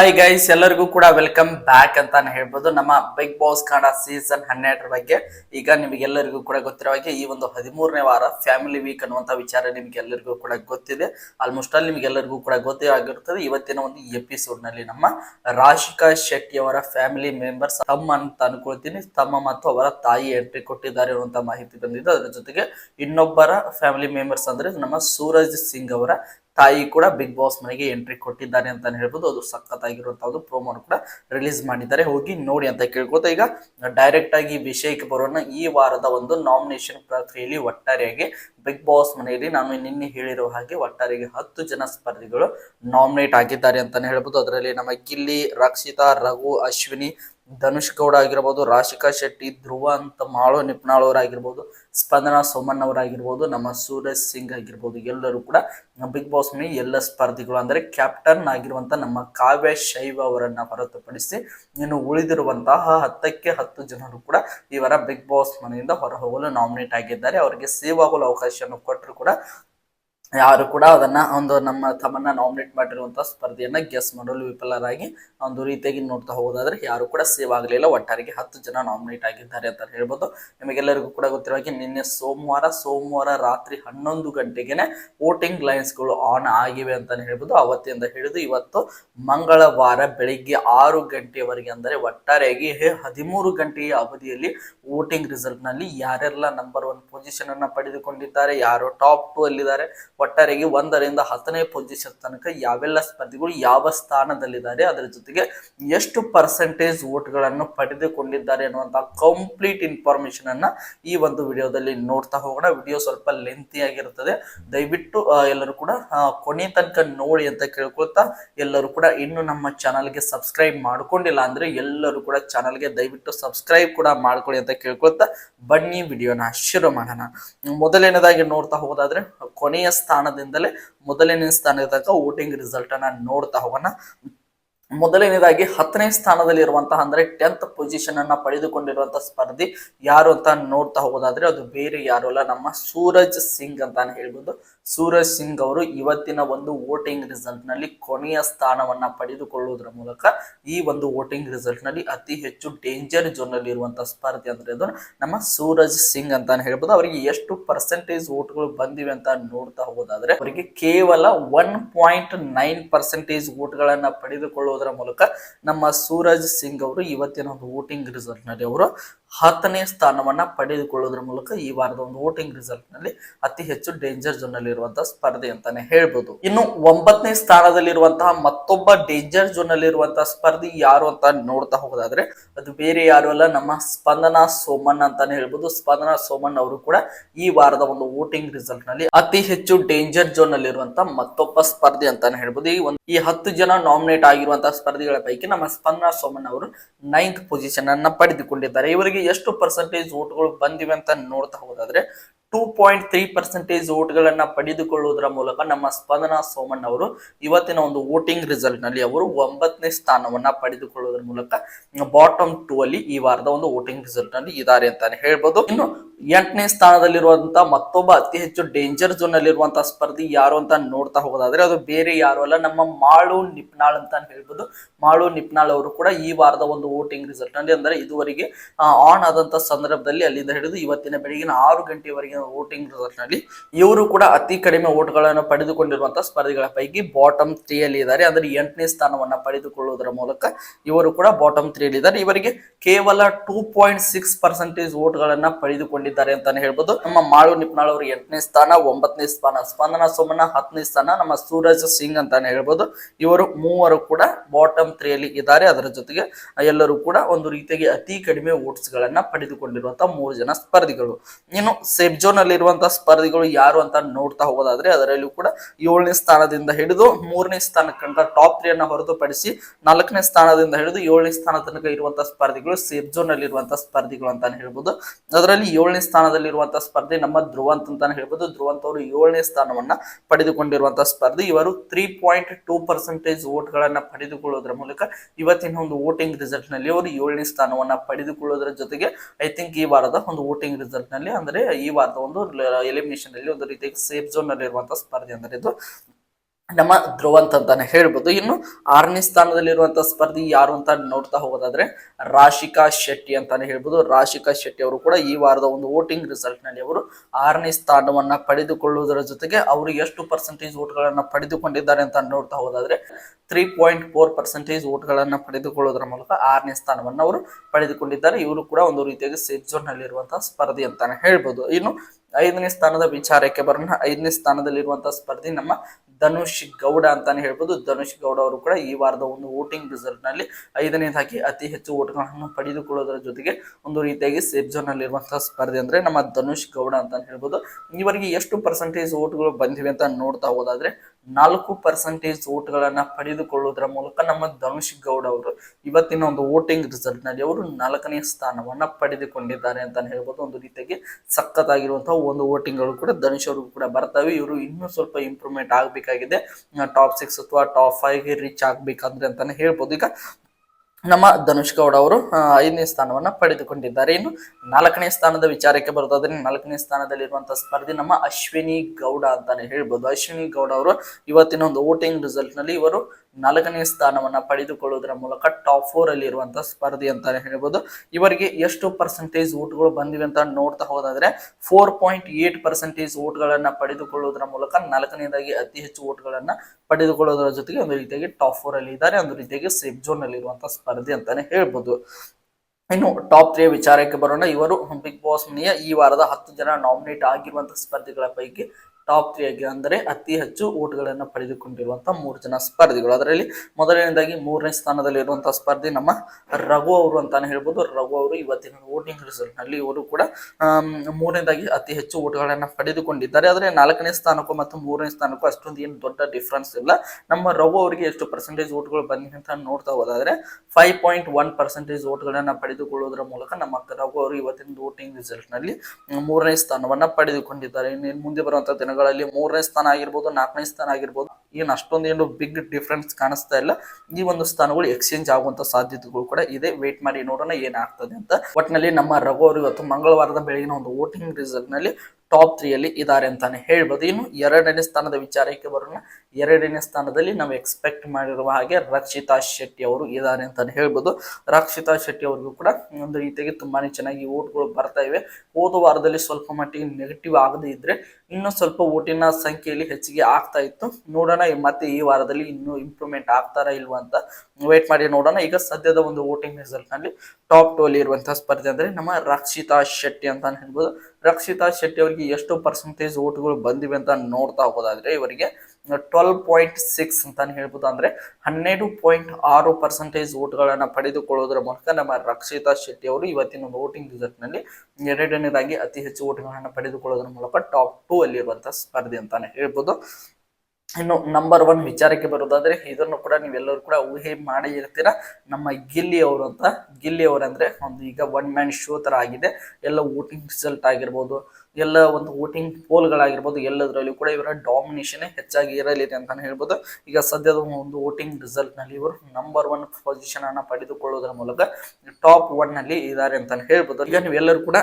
Hi guys ಎಲ್ಲರಿಗೂ ಕೂಡ welcome back ಅಂತಾನೆ ಹೇಳ್ಬೋದು. ನಮ್ಮ ಬಿಗ್ ಬಾಸ್ ಕನ್ನಡ ಸೀಸನ್ ಹನ್ನೆರಡರ ಬಗ್ಗೆ. ಈಗ ನಿಮಗೆಲ್ಲರಿಗೂ ಕೂಡ ಗೊತ್ತಿರೋ ಹಾಗೆ ಈ ಒಂದು ಹದಿಮೂರನೇ ವಾರ ಫ್ಯಾಮಿಲಿ ವೀಕ್ ಅನ್ನುವಂಥ ವಿಚಾರ ನಿಮಗೆಲ್ಲರಿಗೂ ಕೂಡ ಗೊತ್ತಿದೆ. ಆಲ್ಮೋಸ್ಟ್ ಅಲ್ಲಿ ನಿಮಗೆಲ್ಲರಿಗೂ ಕೂಡ ಗೊತ್ತೇ ಆಗಿರುತ್ತದೆ ಇವತ್ತಿನ ಒಂದು ಎಪಿಸೋಡ್ನಲ್ಲಿ ನಮ್ಮ ರಾಶಿಕಾ ಶೆಟ್ಟಿ ಅವರ ಫ್ಯಾಮಿಲಿ ಮೆಂಬರ್ಸ್ ತಮ್ಮ ಅಂತ ಅನ್ಕೊಳ್ತೀನಿ. ತಮ್ಮ ಮತ್ತು ಅವರ ತಾಯಿ ಎಂಟ್ರಿ ಕೊಟ್ಟಿದ್ದಾರೆ ಅನ್ನುವಂಥ ಮಾಹಿತಿ ಬಂದಿದೆ. ಅದರ ಜೊತೆಗೆ ಇನ್ನೊಬ್ಬರ ಫ್ಯಾಮಿಲಿ ಮೆಂಬರ್ಸ್ ಅಂದ್ರೆ ನಮ್ಮ ಸೂರಜ್ ಸಿಂಗ್ ಅವರ ತಾಯಿ ಕೂಡ ಬಿಗ್ ಬಾಸ್ ಮನೆಗೆ ಎಂಟ್ರಿ ಕೊಟ್ಟಿದ್ದಾರೆ ಅಂತಾನೆ ಹೇಳ್ಬೋದು. ಅದು ಸಖತ್ತಾಗಿರುವಂತಹ ಒಂದು ಪ್ರೋಮೋ ಕೂಡ ರಿಲೀಸ್ ಮಾಡಿದ್ದಾರೆ. ಹೋಗಿ ನೋಡಿ ಅಂತ ಕೇಳ್ಕೊತ ಈಗ ಡೈರೆಕ್ಟ್ ಆಗಿ ವಿಷಯಕ್ಕೆ ಬರೋಣ ಈ ವಾರದ ಒಂದು ನಾಮಿನೇಷನ್ ಪ್ರಕ್ರಿಯೆಯಲ್ಲಿ ಒಟ್ಟಾರೆಯಾಗಿ ಬಿಗ್ ಬಾಸ್ ಮನೆಯಲ್ಲಿ ನಾನು ನಿನ್ನೆ ಹೇಳಿರುವ ಹಾಗೆ ಒಟ್ಟಾರೆಗೆ ಹತ್ತು ಜನ ಸ್ಪರ್ಧಿಗಳು ನಾಮಿನೇಟ್ ಆಗಿದ್ದಾರೆ ಅಂತಾನೆ ಹೇಳ್ಬೋದು. ಅದರಲ್ಲಿ ನಮ್ಮ ಗಿಲ್ಲಿ ರಕ್ಷಿತಾ, ರಘು, ಅಶ್ವಿನಿ ಧನುಷ್ ಗೌಡ ಆಗಿರ್ಬೋದು, ರಾಶಿಕಾ ಶೆಟ್ಟಿ ಧ್ರುವ ಅಂತ ಮಾಳು ನಿಪ್ನಾಳವರಾಗಿರ್ಬೋದು ಸ್ಪಂದನಾ ಸೋಮಣ್ಣ ಅವರಾಗಿರ್ಬೋದು, ನಮ್ಮ ಸೂರಜ್ ಸಿಂಗ್ ಆಗಿರ್ಬೋದು, ಎಲ್ಲರೂ ಕೂಡ ಬಿಗ್ ಬಾಸ್ ಮನೆ ಎಲ್ಲ ಸ್ಪರ್ಧಿಗಳು. ಅಂದರೆ ಕ್ಯಾಪ್ಟನ್ ಆಗಿರುವಂತ ನಮ್ಮ ಕಾವ್ಯ ಶೈವ ಅವರನ್ನ ಹೊರತುಪಡಿಸಿ ಇನ್ನು ಉಳಿದಿರುವಂತಹ ಹತ್ತಕ್ಕೆ ಹತ್ತು ಜನರು ಕೂಡ ಇವರ ಬಿಗ್ ಬಾಸ್ ಮನೆಯಿಂದ ಹೊರ ಹೋಗಲು ನಾಮಿನೇಟ್ ಆಗಿದ್ದಾರೆ. ಅವರಿಗೆ ಸೇವ್ ಆಗಲು ಅವಕಾಶವನ್ನು ಕೊಟ್ಟರು ಕೂಡ ಯಾರು ಕೂಡ ಅದನ್ನ ಒಂದು ನಮ್ಮ ತಮ್ಮನ್ನ ನಾಮಿನೇಟ್ ಮಾಡಿರುವಂತಹ ಸ್ಪರ್ಧೆಯನ್ನ ಗೆಸ್ ಮಾಡಲು ವಿಫಲರಾಗಿ ಒಂದು ರೀತಿಯಾಗಿ ನೋಡ್ತಾ ಹೋಗೋದಾದ್ರೆ ಯಾರು ಕೂಡ ಸೇವ್ ಆಗಲಿಲ್ಲ. ಒಟ್ಟಾರೆಗೆ ಹತ್ತು ಜನ ನಾಮಿನೇಟ್ ಆಗಿದ್ದಾರೆ ಅಂತ ಹೇಳ್ಬೋದು. ನಿಮಗೆಲ್ಲರಿಗೂ ಕೂಡ ಗೊತ್ತಿರೋ ಹಾಗೆ ನಿನ್ನೆ ಸೋಮವಾರ ಸೋಮವಾರ ರಾತ್ರಿ ಹನ್ನೊಂದು ಗಂಟೆಗೆನೆ ವೋಟಿಂಗ್ ಲೈನ್ಸ್ಗಳು ಆನ್ ಆಗಿವೆ ಅಂತಾನೆ ಹೇಳ್ಬೋದು. ಅವತ್ತಿಂದ ಹಿಡಿದು ಇವತ್ತು ಮಂಗಳವಾರ ಬೆಳಿಗ್ಗೆ ಆರು ಗಂಟೆಯವರೆಗೆ ಅಂದರೆ ಒಟ್ಟಾರೆಯಾಗಿ ಹದಿಮೂರು ಗಂಟೆಯ ಅವಧಿಯಲ್ಲಿ ವೋಟಿಂಗ್ ರಿಸಲ್ಟ್ನಲ್ಲಿ ಯಾರೆಲ್ಲ ನಂಬರ್ ಒನ್ ಪೊಸಿಷನ್ ಅನ್ನ ಪಡೆದುಕೊಂಡಿದ್ದಾರೆ, ಯಾರು ಟಾಪ್ ಟೂ ಅಲ್ಲಿದ್ದಾರೆ ಒಟ್ಟಾರೆಯಾಗಿ ಒಂದರಿಂದ ಹತ್ತನೇ ಪೊಸಿಷನ್ ತನಕ ಯಾವೆಲ್ಲ ಸ್ಪರ್ಧಿಗಳು ಯಾವ ಸ್ಥಾನದಲ್ಲಿದ್ದಾರೆ, ಅದರ ಜೊತೆಗೆ ಎಷ್ಟು ಪರ್ಸೆಂಟೇಜ್ ಓಟ್ಗಳನ್ನು ಪಡೆದುಕೊಂಡಿದ್ದಾರೆ ಅನ್ನುವಂತಹ ಕಂಪ್ಲೀಟ್ ಇನ್ಫಾರ್ಮೇಶನ್ ಅನ್ನ ಈ ಒಂದು ವಿಡಿಯೋದಲ್ಲಿ ನೋಡ್ತಾ ಹೋಗೋಣ. ವಿಡಿಯೋ ಸ್ವಲ್ಪ ಲೆಂತಿ ಆಗಿರುತ್ತದೆ. ದಯವಿಟ್ಟು ಎಲ್ಲರೂ ಕೂಡ ಕೊನೆ ತನಕ ನೋಡಿ ಅಂತ ಕೇಳ್ಕೊಳ್ತಾ ಎಲ್ಲರೂ ಕೂಡ ಇನ್ನು ನಮ್ಮ ಚಾನಲ್ಗೆ ಸಬ್ಸ್ಕ್ರೈಬ್ ಮಾಡ್ಕೊಂಡಿಲ್ಲ ಅಂದ್ರೆ ಎಲ್ಲರೂ ಕೂಡ ಚಾನಲ್ಗೆ ದಯವಿಟ್ಟು ಸಬ್ಸ್ಕ್ರೈಬ್ ಕೂಡ ಮಾಡ್ಕೊಳ್ಳಿ ಅಂತ ಕೇಳ್ಕೊಳ್ತಾ ಬನ್ನಿ ವಿಡಿಯೋನ ಶುರು ಮಾಡೋಣ. ಮೊದಲನೇದಾಗಿ ನೋಡ್ತಾ ಹೋಗೋದಾದ್ರೆ ಕೊನೆಯ ಸ್ಥಾನದಿಂದಲೇ ಮೊದಲನೇ ಸ್ಥಾನದ ತನಕ ವೋಟಿಂಗ್ ರಿಸಲ್ಟ್ ಅನ್ನ ನೋಡ್ತಾ ಹೋಗೋಣ. ಮೊದಲನೇದಾಗಿ ಹತ್ತನೇ ಸ್ಥಾನದಲ್ಲಿ ಇರುವಂತಹ ಅಂದ್ರೆ ಟೆಂತ್ ಪೊಸಿಷನ್ ಅನ್ನ ಪಡೆದುಕೊಂಡಿರುವಂತಹ ಸ್ಪರ್ಧಿ ಯಾರು ಅಂತ ನೋಡ್ತಾ ಹೋಗೋದಾದ್ರೆ ಅದು ಬೇರೆ ಯಾರು ಅಲ್ಲ, ನಮ್ಮ ಸೂರಜ್ ಸಿಂಗ್ ಅಂತಾನೆ ಹೇಳ್ಬೋದು. ಸೂರಜ್ ಸಿಂಗ್ ಅವರು ಇವತ್ತಿನ ಒಂದು ವೋಟಿಂಗ್ ರಿಸಲ್ಟ್ನಲ್ಲಿ ಕೊನೆಯ ಸ್ಥಾನವನ್ನ ಪಡೆದುಕೊಳ್ಳುವುದರ ಮೂಲಕ ಈ ಒಂದು ವೋಟಿಂಗ್ ರಿಸಲ್ಟ್ನಲ್ಲಿ ಅತಿ ಹೆಚ್ಚು ಡೇಂಜರ್ ಝೋನ್ ಅಲ್ಲಿ ಇರುವಂತಹ ಸ್ಪರ್ಧೆ ಅಂದ್ರೆ ಅದು ನಮ್ಮ ಸೂರಜ್ ಸಿಂಗ್ ಅಂತಾನೆ ಹೇಳ್ಬೋದು. ಅವರಿಗೆ ಎಷ್ಟು ಪರ್ಸೆಂಟೇಜ್ ವೋಟ್ಗಳು ಬಂದಿವೆ ಅಂತ ನೋಡ್ತಾ ಹೋಗೋದಾದ್ರೆ ಅವರಿಗೆ ಕೇವಲ ಒನ್ ಪಾಯಿಂಟ್ ನೈನ್ ಪರ್ಸೆಂಟೇಜ್ ವೋಟ್ಗಳನ್ನ ಪಡೆದುಕೊಳ್ಳುವುದರ ಮೂಲಕ ನಮ್ಮ ಸೂರಜ್ ಸಿಂಗ್ ಅವರು ಇವತ್ತಿನ ಒಂದು ವೋಟಿಂಗ್ ರಿಸಲ್ಟ್ನಲ್ಲಿ ಅವರು ಹತ್ತನೇ ಸ್ಥಾನವನ್ನ ಪಡೆದುಕೊಳ್ಳುವುದರ ಮೂಲಕ ಈ ವಾರದ ಒಂದು ವೋಟಿಂಗ್ ರಿಸಲ್ಟ್ನಲ್ಲಿ ಅತಿ ಹೆಚ್ಚು ಡೇಂಜರ್ ಝೋನ್ ಅಲ್ಲಿ ಇರುವಂತಹ ಸ್ಪರ್ಧೆ ಅಂತಾನೆ ಹೇಳ್ಬೋದು. ಇನ್ನು ಒಂಬತ್ತನೇ ಸ್ಥಾನದಲ್ಲಿರುವಂತಹ ಮತ್ತೊಬ್ಬ ಡೇಂಜರ್ ಝೋನ್ ಅಲ್ಲಿ ಇರುವಂತಹ ಸ್ಪರ್ಧಿ ಯಾರು ಅಂತ ನೋಡ್ತಾ ಹೋಗೋದಾದ್ರೆ, ಅದು ಬೇರೆ ಯಾರು ಅಲ್ಲ, ನಮ್ಮ ಸ್ಪಂದನಾ ಸೋಮನ್ ಅಂತಾನೆ ಹೇಳ್ಬೋದು. ಸ್ಪಂದನಾ ಸೋಮನ್ ಅವರು ಕೂಡ ಈ ವಾರದ ಒಂದು ವೋಟಿಂಗ್ ರಿಸಲ್ಟ್ನಲ್ಲಿ ಅತಿ ಹೆಚ್ಚು ಡೇಂಜರ್ ಝೋನ್ ಅಲ್ಲಿ ಇರುವಂತಹ ಮತ್ತೊಬ್ಬ ಸ್ಪರ್ಧಿ ಅಂತಾನೆ ಹೇಳ್ಬೋದು. ಈ ಒಂದು, ಈ ಹತ್ತು ಜನ ನಾಮಿನೇಟ್ ಆಗಿರುವಂತಹ ಸ್ಪರ್ಧಿಗಳ ಪೈಕಿ ನಮ್ಮ ಸ್ಪಂದನಾ ಸೋಮನ್ ಅವರು ನೈನ್ತ್ ಪೊಸಿಷನ್ ಅನ್ನ ಪಡೆದುಕೊಂಡಿದ್ದಾರೆ. ಇವರಿಗೆ ಎಷ್ಟು ಪರ್ಸೆಂಟೇಜ್ ಓಟ್ಗಳು ಬಂದಿವೆ ಅಂತ ನೋಡ್ತಾ ಹೋದಾದ್ರೆ ಟೂ ಪಾಯಿಂಟ್ ತ್ರೀ ಪರ್ಸೆಂಟೇಜ್ ವೋಟ್ಗಳನ್ನ ಪಡೆದುಕೊಳ್ಳುವುದರ ಮೂಲಕ ನಮ್ಮ ಸ್ಪಂದನಾ ಸೋಮಣ್ಣ ಅವರು ಇವತ್ತಿನ ಒಂದು ವೋಟಿಂಗ್ ರಿಸಲ್ಟ್ನಲ್ಲಿ ಅವರು ಒಂಬತ್ತನೇ ಸ್ಥಾನವನ್ನ ಪಡೆದುಕೊಳ್ಳುವುದರ ಮೂಲಕ ಬಾಟಮ್ ಟೂ ಅಲ್ಲಿ ಈ ವಾರದ ಒಂದು ವೋಟಿಂಗ್ ರಿಸಲ್ಟ್ನಲ್ಲಿ ಇದ್ದಾರೆ ಅಂತಾನೆ ಹೇಳ್ಬೋದು. ಇನ್ನು ಎಂಟನೇ ಸ್ಥಾನದಲ್ಲಿರುವಂತಹ ಮತ್ತೊಬ್ಬ ಅತಿ ಹೆಚ್ಚು ಡೇಂಜರ್ ಝೋನ್ ಅಲ್ಲಿರುವಂತಹ ಸ್ಪರ್ಧಿ ಯಾರು ಅಂತ ನೋಡ್ತಾ ಹೋಗೋದಾದ್ರೆ ಅದು ಬೇರೆ ಯಾರು ಅಲ್ಲ, ನಮ್ಮ ಮಾಳು ನಿಪ್ನಾಳ್ ಅಂತ ಹೇಳ್ಬೋದು. ಮಾಳು ನಿಪ್ನಾಳ್ ಅವರು ಕೂಡ ಈ ವಾರದ ಒಂದು ವೋಟಿಂಗ್ ರಿಸಲ್ಟ್ನಲ್ಲಿ ಅಂದ್ರೆ ಇದುವರೆಗೆ ಆನ್ ಆದಂತ ಸಂದರ್ಭದಲ್ಲಿ ಅಲ್ಲಿಂದ ಹಿಡಿದು ಇವತ್ತಿನ ಬೆಳಗಿನ ಆರು ಗಂಟೆವರೆಗಿನ ವೋಟಿಂಗ್ನಲ್ಲಿ ಇವರು ಕೂಡ ಅತಿ ಕಡಿಮೆ ವೋಟ್ಗಳನ್ನು ಪಡೆದುಕೊಂಡಿರುವಂತಹ ಸ್ಪರ್ಧಿಗಳ ಪೈಕಿ ಬಾಟಮ್ ತ್ರೀ ಅಲ್ಲಿ ಇದ್ದಾರೆ. ಅಂದ್ರೆ ಎಂಟನೇ ಸ್ಥಾನವನ್ನ ಪಡೆದುಕೊಳ್ಳುವುದರ ಮೂಲಕ ಇವರು ಕೂಡ ಬಾಟಮ್ ತ್ರೀ ಅಲ್ಲಿ ಇದ್ದಾರೆ. ಇವರಿಗೆ ಕೇವಲ ಟೂ ಪಾಯಿಂಟ್ ಸಿಕ್ಸ್ ಪರ್ಸೆಂಟೇಜ್ ವೋಟ್ಗಳನ್ನ ಪಡೆದುಕೊಂಡಿದ್ದಾರೆ ಅಂತಾನೆ ಹೇಳ್ಬೋದು. ನಮ್ಮ ಮಾಳು ನಿಪ್ನಾಳ್ ಅವರು ಎಂಟನೇ ಸ್ಥಾನ, ಒಂಬತ್ತನೇ ಸ್ಥಾನ, ಸ್ಪಂದನ ಸೋಮಣ್ಣ ಹತ್ತನೇ ಸ್ಥಾನ, ನಮ್ಮ ಸೂರಜ್ ಸಿಂಗ್ ಅಂತಾನೆ ಹೇಳ್ಬೋದು. ಇವರು ಮೂವರು ಕೂಡ ಬಾಟಮ್ ತ್ರೀ ಅಲ್ಲಿ ಇದ್ದಾರೆ. ಅದರ ಜೊತೆಗೆ ಎಲ್ಲರೂ ಕೂಡ ಒಂದು ರೀತಿಯಾಗಿ ಅತಿ ಕಡಿಮೆ ವೋಟ್ಸ್ ಗಳನ್ನ ಪಡೆದುಕೊಂಡಿರುವಂತಹ ಮೂರು ಜನ ಸ್ಪರ್ಧಿಗಳು. ಇನ್ನು ಸೇಫ್ ಇರುವಂತಹ ಸ್ಪರ್ಧಿಗಳು ಯಾರು ಅಂತ ನೋಡ್ತಾ ಹೋಗೋದಾದ್ರೆ ಅದರಲ್ಲೂ ಕೂಡ ಏಳನೇ ಸ್ಥಾನದಿಂದ ಹಿಡಿದು ಮೂರನೇ ಸ್ಥಾನಕ್ಕಂತ ಟಾಪ್ ತ್ರೀ ಅನ್ನ ಹೊರತುಪಡಿಸಿ ನಾಲ್ಕನೇ ಸ್ಥಾನದಿಂದ ಹಿಡಿದು ಏಳನೇ ಸ್ಥಾನ ತನಕ ಇರುವಂತಹ ಸ್ಪರ್ಧಿಗಳು ಸೇಫ್ ಝೋನ್ ಅಲ್ಲಿ ಇರುವಂತಹ ಸ್ಪರ್ಧಿಗಳು ಅಂತಾನೆ ಹೇಳ್ಬೋದು. ಅದರಲ್ಲಿ ಏಳನೇ ಸ್ಥಾನದಲ್ಲಿರುವಂತಹ ಸ್ಪರ್ಧೆ ನಮ್ಮ ಧ್ರುವಂತ್ ಅಂತಾನೆ ಹೇಳ್ಬೋದು. ಧ್ರುವಂತ್ ಅವರು ಏಳನೇ ಸ್ಥಾನವನ್ನ ಪಡೆದುಕೊಂಡಿರುವಂತಹ ಸ್ಪರ್ಧೆ. ಇವರು ತ್ರೀ ಪಾಯಿಂಟ್ ಟೂ ಪರ್ಸೆಂಟೇಜ್ ಗಳನ್ನ ಪಡೆದುಕೊಳ್ಳೋದ್ರ ಮೂಲಕ ಇವತ್ತಿನ ಒಂದು ವೋಟಿಂಗ್ ರಿಸಲ್ಟ್ನಲ್ಲಿ ಅವರು ಏಳನೇ ಸ್ಥಾನವನ್ನ ಪಡೆದುಕೊಳ್ಳೋದ್ರ ಜೊತೆಗೆ ಐ ಥಿಂಕ್ ಈ ವಾರದ ಒಂದು ವೋಟಿಂಗ್ ರಿಸಲ್ಟ್ನಲ್ಲಿ ಅಂದ್ರೆ ಈ ವಾರದ ಒಂದು ಎಲಿಮಿನೇಷನ್ ಅಲ್ಲಿ ಒಂದು ರೀತಿಯಾಗಿ ಸೇಫ್ ಝೋನ್ನಲ್ಲಿ ಇರುವಂತಹ ಸ್ಪರ್ಧೆ ಅಂದ್ರೆ ಇದು. ನಮ್ಮ ಧ್ರುವಂತ ಅಂತಾನೆ ಹೇಳ್ಬೋದು. ಇನ್ನು ಆರನೇ ಸ್ಥಾನದಲ್ಲಿರುವಂತಹ ಸ್ಪರ್ಧಿ ಯಾರು ಅಂತ ನೋಡ್ತಾ ಹೋಗೋದಾದ್ರೆ ರಾಶಿಕಾ ಶೆಟ್ಟಿ ಅಂತಾನೆ ಹೇಳ್ಬೋದು. ರಾಶಿಕಾ ಶೆಟ್ಟಿ ಅವರು ಕೂಡ ಈ ವಾರದ ಒಂದು ವೋಟಿಂಗ್ ರಿಸಲ್ಟ್ನಲ್ಲಿ ಅವರು ಆರನೇ ಸ್ಥಾನವನ್ನ ಪಡೆದುಕೊಳ್ಳುವುದರ ಜೊತೆಗೆ ಅವರು ಎಷ್ಟು ಪರ್ಸೆಂಟೇಜ್ ಓಟ್ಗಳನ್ನ ಪಡೆದುಕೊಂಡಿದ್ದಾರೆ ಅಂತ ನೋಡ್ತಾ ಹೋದಾದ್ರೆ ತ್ರೀ ಪಾಯಿಂಟ್ ಫೋರ್ ಪರ್ಸೆಂಟೇಜ್ ಓಟ್ಗಳನ್ನ ಪಡೆದುಕೊಳ್ಳೋದ್ರ ಮೂಲಕ ಆರನೇ ಸ್ಥಾನವನ್ನ ಅವರು ಪಡೆದುಕೊಂಡಿದ್ದಾರೆ. ಇವರು ಕೂಡ ಒಂದು ರೀತಿಯಾಗಿ ಸೇಫ್ ಝೋನ್ ನಲ್ಲಿರುವಂತಹ ಸ್ಪರ್ಧಿ ಅಂತಾನೆ ಹೇಳ್ಬೋದು. ಇನ್ನು ಐದನೇ ಸ್ಥಾನದ ವಿಚಾರಕ್ಕೆ ಬರೋಣ. ಐದನೇ ಸ್ಥಾನದಲ್ಲಿರುವಂತಹ ಸ್ಪರ್ಧಿ ನಮ್ಮ ಧನುಷ್ ಗೌಡ ಅಂತಾನೆ ಹೇಳ್ಬೋದು. ಧನುಷ್ ಗೌಡ ಅವರು ಕೂಡ ಈ ವಾರದ ಒಂದು ವೋಟಿಂಗ್ ರಿಸಲ್ಟ್ನಲ್ಲಿ ಐದನೇದಾಗಿ ಅತಿ ಹೆಚ್ಚು ಓಟ್ಗಳನ್ನು ಪಡೆದುಕೊಳ್ಳೋದರ ಜೊತೆಗೆ ಒಂದು ರೀತಿಯಾಗಿ ಸೇಫ್ ಝೋನ್ ನಲ್ಲಿರುವಂತಹ ಸ್ಪರ್ಧೆ ಅಂದ್ರೆ ನಮ್ಮ ಧನುಷ್ ಗೌಡ ಅಂತ ಹೇಳ್ಬೋದು. ಇವರಿಗೆ ಎಷ್ಟು ಪರ್ಸೆಂಟೇಜ್ ಓಟ್ಗಳು ಬಂದಿವೆ ಅಂತ ನೋಡ್ತಾ ಹೋದಾದ್ರೆ ನಾಲ್ಕು ಪರ್ಸೆಂಟೇಜ್ ಓಟ್ಗಳನ್ನ ಪಡೆದುಕೊಳ್ಳುವುದರ ಮೂಲಕ ನಮ್ಮ ಧನುಷ್ ಗೌಡ ಅವರು ಇವತ್ತಿನ ಒಂದು ವೋಟಿಂಗ್ ರಿಸಲ್ಟ್ನಲ್ಲಿ ಅವರು ನಾಲ್ಕನೇ ಸ್ಥಾನವನ್ನ ಪಡೆದುಕೊಂಡಿದ್ದಾರೆ ಅಂತ ಹೇಳ್ಬೋದು. ಒಂದು ರೀತಿಯಾಗಿ ಸಖತ್ತಾಗಿರುವಂತಹ ಒಂದು ವೋಟಿಂಗ್ಗಳು ಕೂಡ ಧನುಷ್ ಅವ್ರಿಗೂ ಕೂಡ ಬರ್ತವೆ. ಇವರು ಇನ್ನೂ ಸ್ವಲ್ಪ ಇಂಪ್ರೂವ್ಮೆಂಟ್ ಆಗಬೇಕಾಗಿದೆ ಟಾಪ್ ಸಿಕ್ಸ್ ಅಥವಾ ಟಾಪ್ ಫೈವ್ಗೆ ರೀಚ್ ಆಗ್ಬೇಕಾದ್ರೆ ಅಂತಾನೆ ಹೇಳ್ಬೋದು. ಈಗ ನಮ್ಮ ಧನುಷ್ ಗೌಡ ಅವರು ಐದನೇ ಸ್ಥಾನವನ್ನ ಪಡೆದುಕೊಂಡಿದ್ದಾರೆ. ಇನ್ನು ನಾಲ್ಕನೇ ಸ್ಥಾನದ ವಿಚಾರಕ್ಕೆ ಬರೋದಾದ್ರೆ, ನಾಲ್ಕನೇ ಸ್ಥಾನದಲ್ಲಿರುವಂತಹ ಸ್ಪರ್ಧಿ ನಮ್ಮ ಅಶ್ವಿನಿ ಗೌಡ ಅಂತಾನೆ ಹೇಳ್ಬೋದು. ಅಶ್ವಿನಿ ಗೌಡ ಅವರು ಇವತ್ತಿನ ಒಂದು ವೋಟಿಂಗ್ ರಿಸಲ್ಟ್ನಲ್ಲಿ ಇವರು ನಾಲ್ಕನೇ ಸ್ಥಾನವನ್ನ ಪಡೆದುಕೊಳ್ಳುವುದರ ಮೂಲಕ ಟಾಪ್ ಫೋರ್ ಅಲ್ಲಿ ಇರುವಂತಹ ಸ್ಪರ್ಧಿ ಅಂತಾನೆ ಹೇಳ್ಬೋದು. ಇವರಿಗೆ ಎಷ್ಟು ಪರ್ಸೆಂಟೇಜ್ ಓಟ್ಗಳು ಬಂದಿವೆ ಅಂತ ನೋಡ್ತಾ ಹೋದಾದ್ರೆ ಫೋರ್ ಪಾಯಿಂಟ್ ಏಟ್ ಪರ್ಸೆಂಟೇಜ್ ಓಟ್ಗಳನ್ನ ಪಡೆದುಕೊಳ್ಳುವುದರ ಮೂಲಕ ನಾಲ್ಕನೇದಾಗಿ ಅತಿ ಹೆಚ್ಚು ಓಟ್ಗಳನ್ನ ಪಡೆದುಕೊಳ್ಳೋದರ ಜೊತೆಗೆ ಒಂದು ರೀತಿಯಾಗಿ ಟಾಪ್ ಫೋರ್ ಅಲ್ಲಿ ಇದ್ದಾರೆ. ಒಂದು ರೀತಿಯಾಗಿ ಸೇಫ್ ಝೋನ್ ಅಲ್ಲಿ ಇರುವಂತಹ ಸ್ಪರ್ಧೆ ಅಂತಾನೆ ಹೇಳ್ಬೋದು. ಇನ್ನು ಟಾಪ್ ತ್ರೀ ವಿಚಾರಕ್ಕೆ ಬರೋಣ. ಇವರು ಬಿಗ್ ಬಾಸ್ ಮನೆಯ ಈ ವಾರದ ಹತ್ತು ಜನ ನಾಮಿನೇಟ್ ಆಗಿರುವಂತಹ ಸ್ಪರ್ಧಿಗಳ ಪೈಕಿ ಟಾಪ್ ತ್ರೀ ಆಗಿ ಅಂದರೆ ಅತಿ ಹೆಚ್ಚು ಓಟ್ಗಳನ್ನು ಪಡೆದುಕೊಂಡಿರುವಂತಹ ಮೂರು ಜನ ಸ್ಪರ್ಧಿಗಳು. ಅದರಲ್ಲಿ ಮೊದಲನೇದಾಗಿ ಮೂರನೇ ಸ್ಥಾನದಲ್ಲಿ ಇರುವಂತಹ ಸ್ಪರ್ಧಿ ನಮ್ಮ ರಘು ಅವರು ಅಂತಾನೆ ಹೇಳ್ಬೋದು. ರಘು ಅವರು ಇವತ್ತಿನ ವೋಟಿಂಗ್ ರಿಸಲ್ಟ್ನಲ್ಲಿ ಇವರು ಕೂಡ ಮೂರನೇದಾಗಿ ಅತಿ ಹೆಚ್ಚು ಓಟ್ಗಳನ್ನು ಪಡೆದುಕೊಂಡಿದ್ದಾರೆ. ಆದರೆ ನಾಲ್ಕನೇ ಸ್ಥಾನಕ್ಕೂ ಮತ್ತು ಮೂರನೇ ಸ್ಥಾನಕ್ಕೂ ಅಷ್ಟೊಂದು ಏನು ದೊಡ್ಡ ಡಿಫ್ರೆನ್ಸ್ ಇಲ್ಲ. ನಮ್ಮ ರಘು ಅವರಿಗೆ ಎಷ್ಟು ಪರ್ಸೆಂಟೇಜ್ ಓಟ್ಗಳು ಬಂದಿವೆ ಅಂತ ನೋಡ್ತಾ ಹೋದಾದ್ರೆ ಫೈವ್ ಪಾಯಿಂಟ್ ಒನ್ ಪರ್ಸೆಂಟೇಜ್ ಓಟ್ಗಳನ್ನು ಪಡೆದುಕೊಳ್ಳುವುದರ ಮೂಲಕ ನಮ್ಮ ರಘು ಅವರು ಇವತ್ತಿನ ವೋಟಿಂಗ್ ರಿಸಲ್ಟ್ನಲ್ಲಿ ಮೂರನೇ ಸ್ಥಾನವನ್ನ ಪಡೆದುಕೊಂಡಿದ್ದಾರೆ. ಇನ್ನೇನು ಇನ್ನು ಮುಂದೆ ಬರುವಂತಹ ದಿನಗಳಲ್ಲಿ ಮೂರನೇ ಸ್ಥಾನ ಆಗಿರ್ಬೋದು, ನಾಲ್ಕನೇ ಸ್ಥಾನ ಆಗಿರ್ಬೋದು, ಏನು ಅಷ್ಟೊಂದು ಏನು ಬಿಗ್ ಡಿಫ್ರೆನ್ಸ್ ಕಾಣಿಸ್ತಾ ಇಲ್ಲ. ಈ ಒಂದು ಸ್ಥಾನಗಳು ಎಕ್ಸ್ಚೇಂಜ್ ಆಗುವಂತ ಸಾಧ್ಯತೆಗಳು ಕೂಡ ಇದೆ. ವೇಟ್ ಮಾಡಿ ನೋಡೋಣ ಏನಾಗ್ತದೆ ಅಂತ. ಒಟ್ಟಿನಲ್ಲಿ ನಮ್ಮ ರಘು ಅವರು ಇವತ್ತು ಮಂಗಳವಾರದ ಬೆಳಗಿನ ಒಂದು ವೋಟಿಂಗ್ ರಿಸಲ್ಟ್ನಲ್ಲಿ ಟಾಪ್ ತ್ರೀ ಅಲ್ಲಿ ಇದ್ದಾರೆ ಅಂತಾನೆ ಹೇಳ್ಬೋದು. ಇನ್ನು ಎರಡನೇ ಸ್ಥಾನದ ವಿಚಾರಕ್ಕೆ ಬರೋಣ. ಎರಡನೇ ಸ್ಥಾನದಲ್ಲಿ ನಾವು ಎಕ್ಸ್ಪೆಕ್ಟ್ ಮಾಡಿರುವ ಹಾಗೆ ರಕ್ಷಿತಾ ಶೆಟ್ಟಿ ಅವರು ಇದ್ದಾರೆ ಅಂತಾನೆ ಹೇಳ್ಬೋದು. ರಕ್ಷಿತಾ ಶೆಟ್ಟಿ ಅವ್ರಿಗೂ ಕೂಡ ಒಂದು ರೀತಿಯಾಗಿ ತುಂಬಾನೇ ಚೆನ್ನಾಗಿ ಓಟ್ಗಳು ಬರ್ತಾ ಇವೆ. ಹೋದ ವಾರದಲ್ಲಿ ಸ್ವಲ್ಪ ಮಟ್ಟಿಗೆ ನೆಗೆಟಿವ್ ಆಗದೇ ಇದ್ರೆ ಇನ್ನೂ ಸ್ವಲ್ಪ ಓಟಿನ ಸಂಖ್ಯೆಯಲ್ಲಿ ಹೆಚ್ಚಿಗೆ ಆಗ್ತಾ ಇತ್ತು. ನೋಡೋಣ, ಮತ್ತೆ ಈ ವಾರದಲ್ಲಿ ಇನ್ನೂ ಇಂಪ್ರೂವ್ಮೆಂಟ್ ಆಗ್ತಾರಾ ಇಲ್ವಾ ಅಂತ ವೇಟ್ ಮಾಡಿ ನೋಡೋಣ. ಈಗ ಸದ್ಯದ ಒಂದು ವೋಟಿಂಗ್ ರಿಸಲ್ಟ್ನಲ್ಲಿ ಟಾಪ್ ಟೂ ಅಲ್ಲಿ ಇರುವಂತಹ ಸ್ಪರ್ಧೆ ಅಂದ್ರೆ ನಮ್ಮ ರಕ್ಷಿತಾ ಶೆಟ್ಟಿ ಅಂತಾನೆ ಹೇಳ್ಬೋದು. ರಕ್ಷಿತಾ ಶೆಟ್ಟಿ ಅವರಿಗೆ ಎಷ್ಟು ಪರ್ಸೆಂಟೇಜ್ ಓಟ್ಗಳು ಬಂದಿವೆ ಅಂತ ನೋಡ್ತಾ ಹೋಗೋದಾದ್ರೆ ಇವರಿಗೆ ಟ್ವೆಲ್ ಪಾಯಿಂಟ್ ಸಿಕ್ಸ್ ಅಂತಾನೆ ಹೇಳ್ಬೋದು. ಅಂದ್ರೆ ಹನ್ನೆರಡು ಪಾಯಿಂಟ್ ಆರು ಪರ್ಸೆಂಟೇಜ್ ಓಟ್ಗಳನ್ನ ಪಡೆದುಕೊಳ್ಳೋದ್ರ ಮೂಲಕ ನಮ್ಮ ರಕ್ಷಿತಾ ಶೆಟ್ಟಿ ಅವರು ಇವತ್ತಿನ ವೋಟಿಂಗ್ ರಿಸಲ್ಟ್ನಲ್ಲಿ ಎರಡನೇದಾಗಿ ಅತಿ ಹೆಚ್ಚು ಓಟ್ಗಳನ್ನ ಪಡೆದುಕೊಳ್ಳೋದ್ರ ಮೂಲಕ ಟಾಪ್ ಟೂ ಅಲ್ಲಿರುವಂತಹ ಸ್ಪರ್ಧೆ ಅಂತಾನೆ ಹೇಳ್ಬೋದು. ಇನ್ನು ನಂಬರ್ ಒನ್ ವಿಚಾರಕ್ಕೆ ಬರೋದಾದ್ರೆ ಇದನ್ನು ಕೂಡ ನೀವೆಲ್ಲರೂ ಕೂಡ ಊಹೆ ಮಾಡಿ ಇರ್ತೀರಾ? ನಮ್ಮ ಗಿಲ್ಲಿ ಅವರು ಅಂತ. ಗಿಲ್ಲಿ ಅವರಂದ್ರೆ ಒಂದು ಈಗ ಒನ್ ಮ್ಯಾನ್ ಶೋ ತರ ಆಗಿದೆ. ಎಲ್ಲ ವೋಟಿಂಗ್ ರಿಸಲ್ಟ್ ಆಗಿರ್ಬೋದು. ಎಲ್ಲ ಒಂದು ವೋಟಿಂಗ್ ಪೋಲ್ಗಳಾಗಿರ್ಬೋದು ಎಲ್ಲದರಲ್ಲೂ ಕೂಡ ಇವರ ಡಾಮಿನೇಷನ್ ಹೆಚ್ಚಾಗಿ ಇರಲಿದೆ ಅಂತಾನೆ ಹೇಳ್ಬೋದು. ಈಗ ಸದ್ಯದ ಒಂದು ವೋಟಿಂಗ್ ರಿಸಲ್ಟ್ನಲ್ಲಿ ಇವರು ನಂಬರ್ ಒನ್ ಪೊಸಿಷನ್ ಅನ್ನ ಪಡೆದುಕೊಳ್ಳುವುದರ ಮೂಲಕ ಟಾಪ್ ಒನ್ನಲ್ಲಿ ಇದ್ದಾರೆ ಅಂತಾನೆ ಹೇಳ್ಬೋದು. ಈಗ ನೀವೆಲ್ಲರೂ ಕೂಡ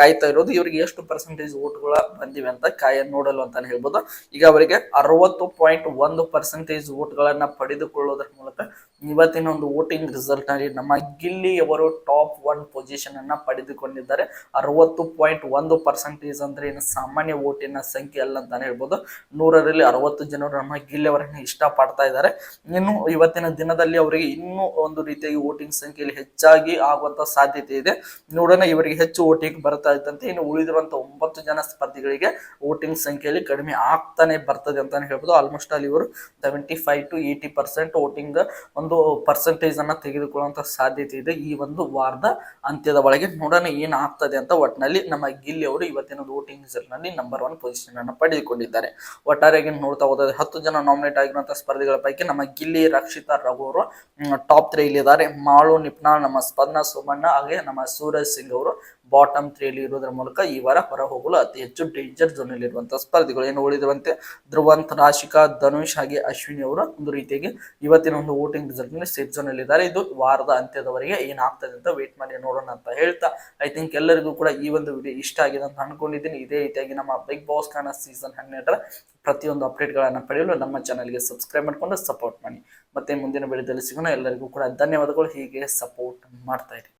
ಕಾಯ್ತಾ ಇರೋದು, ಇವರಿಗೆ ಎಷ್ಟು ಪರ್ಸೆಂಟೇಜ್ ಓಟ್ಗಳ ಬಂದಿವೆ ಅಂತ ಕಾಯ ನೋಡಲು ಅಂತಾನೆ ಹೇಳ್ಬೋದು. ಈಗ ಅವರಿಗೆ ಅರವತ್ತು ಪಾಯಿಂಟ್ ಒಂದು ಪರ್ಸೆಂಟೇಜ್ ಓಟ್ಗಳನ್ನ ಪಡೆದುಕೊಳ್ಳುವುದರ ಮೂಲಕ ಇವತ್ತಿನ ಒಂದು ವೋಟಿಂಗ್ ರಿಸಲ್ಟ್ನಲ್ಲಿ ನಮ್ಮ ಗಿಲ್ಲಿಯವರು ಟಾಪ್ ಒನ್ ಪೊಸಿಷನ್ ಅನ್ನ ಪಡೆದುಕೊಂಡಿದ್ದಾರೆ. ಅರವತ್ತು ಪಾಯಿಂಟ್ ಒಂದು ಪರ್ಸೆಂಟೇಜ್ ಅಂದ್ರೆ ಏನು ಸಾಮಾನ್ಯ ಓಟಿನ ಸಂಖ್ಯೆ ಅಲ್ಲ ಅಂತಾನೆ ಹೇಳ್ಬೋದು. ನೂರರಲ್ಲಿ ಅರವತ್ತು ಜನರು ನಮ್ಮ ಗಿಲ್ಲಿ ಇಷ್ಟ ಇಷ್ಟಪಡ್ತಾ ಇದ್ದಾರೆ. ಇನ್ನು ಇವತ್ತಿನ ದಿನದಲ್ಲಿ ಅವರಿಗೆ ಇನ್ನೂ ಒಂದು ರೀತಿಯಾಗಿ ವೋಟಿಂಗ್ ಸಂಖ್ಯೆಯಲ್ಲಿ ಹೆಚ್ಚಾಗಿ ಆಗುವಂತ ಸಾಧ್ಯತೆ ಇದೆ. ನೋಡೋಣ ಇವರಿಗೆ ಹೆಚ್ಚು ವೋಟಿಂಗ್ ಬರ್ತಾ ಇದ್ದಂತೆ ಇನ್ನು ಉಳಿದಿರುವಂತ ಒಂಬತ್ತು ಜನ ಸ್ಪರ್ಧಿಗಳಿಗೆ ವೋಟಿಂಗ್ ಸಂಖ್ಯೆಯಲ್ಲಿ ಕಡಿಮೆ ಆಗ್ತಾನೆ ಬರ್ತದೆ ಅಂತಾನೆ ಹೇಳ್ಬೋದು. ಆಲ್ಮೋಸ್ಟ್ ಅಲ್ಲಿ ಇವರು seventy five to eighty percent voting ಒಂದು ಪರ್ಸೆಂಟೇಜ್ ಅನ್ನ ತೆಗೆದುಕೊಳ್ಳುವಂತ ಸಾಧ್ಯತೆ ಇದೆ ಈ ಒಂದು ವಾರದ ಅಂತ್ಯದ ಒಳಗೆ. ನೋಡೋಣ ಏನಾಗ್ತದೆ ಅಂತ ಒಟ್ಟಿನಲ್ಲಿ ನಮ್ಮ ಗಿಲ್ಲಿ ಅವರು ಇವತ್ತಿನ ವೋಟಿಂಗ್ ರಿಸಲ್ಟ್ನಲ್ಲಿ ನಂಬರ್ ಒನ್ ಪೊಸಿಷನ್ ಅನ್ನು ಪಡೆದುಕೊಂಡಿದ್ದಾರೆ. ಒಟ್ಟಾರೆಯಾಗಿ ನೋಡ್ತಾ ಹೋದರೆ ಹತ್ತು ಜನ ನಾಮಿನೇಟ್ ಆಗಿರುವಂತಹ ಸ್ಪರ್ಧಿಗಳ ಪೈಕಿ ನಮ್ಮ ಗಿಲ್ಲಿ, ರಕ್ಷಿತಾ ರಘು ಅವರು ಟಾಪ್ ತ್ರೀ ಇಲ್ಲಿದ್ದಾರೆ. ಮಾಳು, ನಿಪ್ನಾಳ್, ನಮ್ಮ ಸ್ಪಂದನ ಸೋಮಣ್ಣ, ಹಾಗೆ ನಮ್ಮ ಸೂರಜ್ ಸಿಂಗ್ ಅವರು ಬಾಟಮ್ ತ್ರೀಯಲ್ಲಿ ಇರೋದ್ರ ಮೂಲಕ ಈ ವಾರ ಹೊರ ಹೋಗಲು ಅತಿ ಹೆಚ್ಚು ಡೇಂಜರ್ ಝೋನ್ ಇರುವಂತಹ ಸ್ಪರ್ಧಿಗಳು ಏನು ಉಳಿದಿರುವಂತೆ ಧ್ರುವಂತ್, ರಾಶಿಕಾ, ಧನುಷ್ ಹಾಗೆ ಅಶ್ವಿನಿ ಅವರು ಒಂದು ರೀತಿಯಾಗಿ ಇವತ್ತಿನ ಒಂದು ವೋಟಿಂಗ್ ರಿಸಲ್ಟ್ನಲ್ಲಿ ಸೇಫ್ ಝೋನ್ ಅಲ್ಲಿ ಇದ್ದಾರೆ. ಇದು ವಾರದ ಅಂತ್ಯದವರೆಗೆ ಏನಾಗ್ತದೆ ಅಂತ ವೇಟ್ ಮಾಡಿ ನೋಡೋಣ ಅಂತ ಹೇಳ್ತಾ ಐ ಥಿಂಕ್ ಎಲ್ಲರಿಗೂ ಕೂಡ ಈ ಒಂದು ವಿಡಿಯೋ ಇಷ್ಟ ಆಗಿದೆ ಅಂತ ಅನ್ಕೊಂಡಿದ್ದೀನಿ. ಇದೇ ರೀತಿಯಾಗಿ ನಮ್ಮ ಬಿಗ್ ಬಾಸ್ ಕಾಣ ಸೀಸನ್ ಹನ್ನೆರಡರ ಪ್ರತಿಯೊಂದು ಅಪ್ಡೇಟ್ಗಳನ್ನು ಪಡೆಯಲು ನಮ್ಮ ಚಾನಲ್ಗೆ ಸಬ್ಸ್ಕ್ರೈಬ್ ಮಾಡ್ಕೊಂಡು ಸಪೋರ್ಟ್ ಮಾಡಿ. ಮತ್ತೆ ಮುಂದಿನ ವಿಡಿಯೋದಲ್ಲಿ ಸಿಗೋಣ. ಎಲ್ಲರಿಗೂ ಕೂಡ ಧನ್ಯವಾದಗಳು. ಹೀಗೆ ಸಪೋರ್ಟ್ ಮಾಡ್ತಾ ಇರಿ.